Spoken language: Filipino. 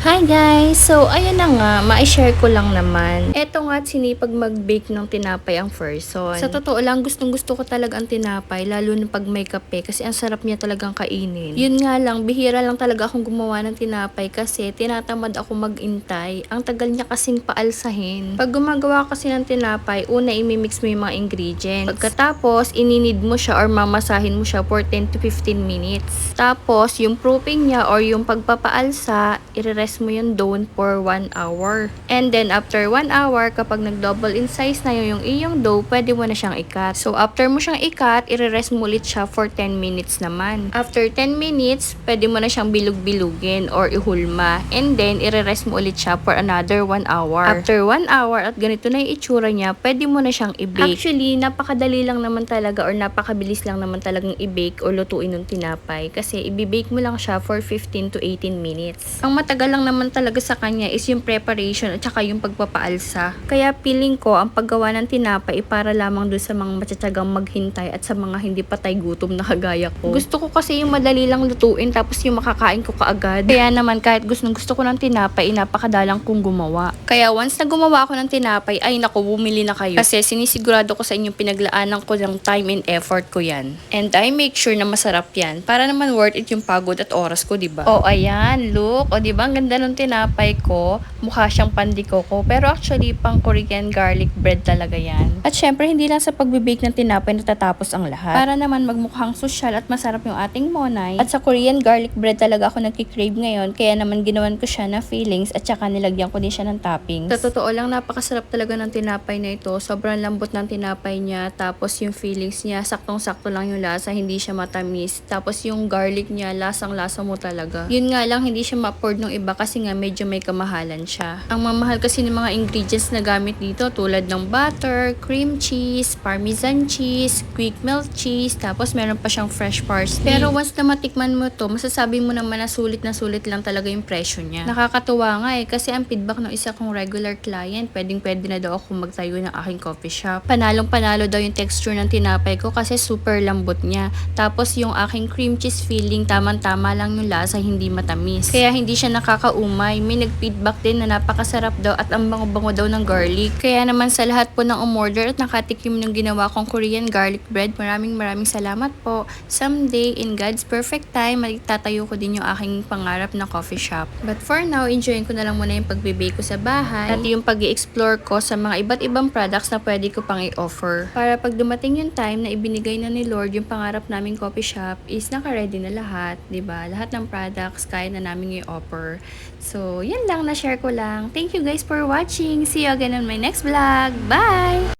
Hi guys! So, ayun na nga, ma-share ko lang naman. Eto nga, sinipag mag-bake ng tinapay ang person. Sa totoo lang, gustong gusto ko talaga ang tinapay, lalo na pag may kape, kasi ang sarap niya talagang kainin. Yun nga lang, bihira lang talaga akong gumawa ng tinapay kasi tinatamad ako mag-intay. Ang tagal niya kasing paalsahin. Pag gumagawa kasi ng tinapay, una imimix mo yung mga ingredients. Pagkatapos, ininid mo siya or mamasahin mo siya for 10 to 15 minutes. Tapos, yung proofing niya or yung pagpapaalsa, i-rest mo yung dough for 1 hour. And then, after 1 hour, kapag nag-double in size na yung, iyong dough, pwede mo na siyang ikat. So, after mo siyang ikat, i-rest mo ulit siya for 10 minutes naman. After 10 minutes, pwede mo na siyang bilog-bilugin or ihulma. And then, i-rest mo ulit siya for another 1 hour. After 1 hour at ganito na yung itsura niya, pwede mo na siyang i-bake. Actually, napakadali lang naman talaga or napakabilis lang naman talagang i-bake o lutuin ng tinapay. Kasi, i-bake mo lang siya for 15 to 18 minutes. Ang matagal lang naman talaga sa kanya is yung preparation at saka yung pagpapaalsa. Kaya feeling ko, ang paggawa ng tinapay ay para lamang doon sa mga matsatsagang maghintay at sa mga hindi patay gutom na kagaya ko. Gusto ko kasi yung madali lang lutuin tapos yung makakain ko kaagad. Kaya naman kahit gustong gusto ko ng tinapay, ay napakadalang kong gumawa. Kaya once na gumawa ako ng tinapay, ay naku, bumili na kayo. Kasi sinisigurado ko sa inyong pinaglaanan ko ng time and effort ko yan. And I make sure na masarap yan. Para naman worth it yung pagod at oras ko, di ba? Oh, ayan, look. O, di ba? Ang ganda ng tinapay ko. Mukha siyang pandikoko. Pero actually, pang Korean garlic bread talaga yan. At syempre, hindi lang sa pagbibake ng tinapay natatapos ang lahat. Para naman magmukhang sosyal at masarap yung ating monay. At sa Korean garlic bread talaga ako nagkikrave ngayon. Kaya naman ginawan ko siya na fillings at saka nilagyan ko din siya ng toppings. Sa totoo lang, napakasarap talaga ng tinapay na ito. Sobrang lambot ng tinapay niya. Tapos yung fillings niya, saktong-sakto lang yung lasa. Hindi siya matamis. Tapos yung garlic niya, lasang-lasa mo talaga. Yun nga lang, hindi siya ma-afford ng iba kasi nga medyo may kamahalan siya. Ang mamahal kasi ng mga ingredients na gamit dito tulad ng butter, cream cheese, parmesan cheese, quick melt cheese, tapos meron pa siyang fresh parsley. Pero once na matikman mo to, masasabi mo naman na sulit na sulit lang talaga yung presyo niya. Nakakatuwa nga eh, kasi ang feedback ng isa kong regular client, pwedeng pwede na daw ako magtayo ng aking coffee shop. Panalong panalo daw yung texture ng tinapay ko kasi super lambot niya. Tapos yung aking cream cheese filling, tamang-tama lang yung lasa, hindi matamis. Kaya hindi siya nakakaumay. May nag-feedback din na napakasarap daw at ang bango-bango daw ng garlic. Kaya naman sa lahat po ng umorder at nakatikim ng ginawa kong Korean garlic bread, maraming maraming salamat po. Someday, in God's perfect time, magtatayo ko din yung aking pangarap na coffee shop. But for now, enjoyin ko na lang muna yung pagbibake ko sa bahay at yung pag explore ko sa mga iba't ibang products na pwede ko pang i-offer. Para pag dumating yung time na ibinigay na ni Lord yung pangarap naming coffee shop is naka-ready na lahat, 'di ba? Lahat ng products kaya na namin i-offer. So, yan lang na share ko lang. Thank you guys for watching. See you again on my next vlog. Bye!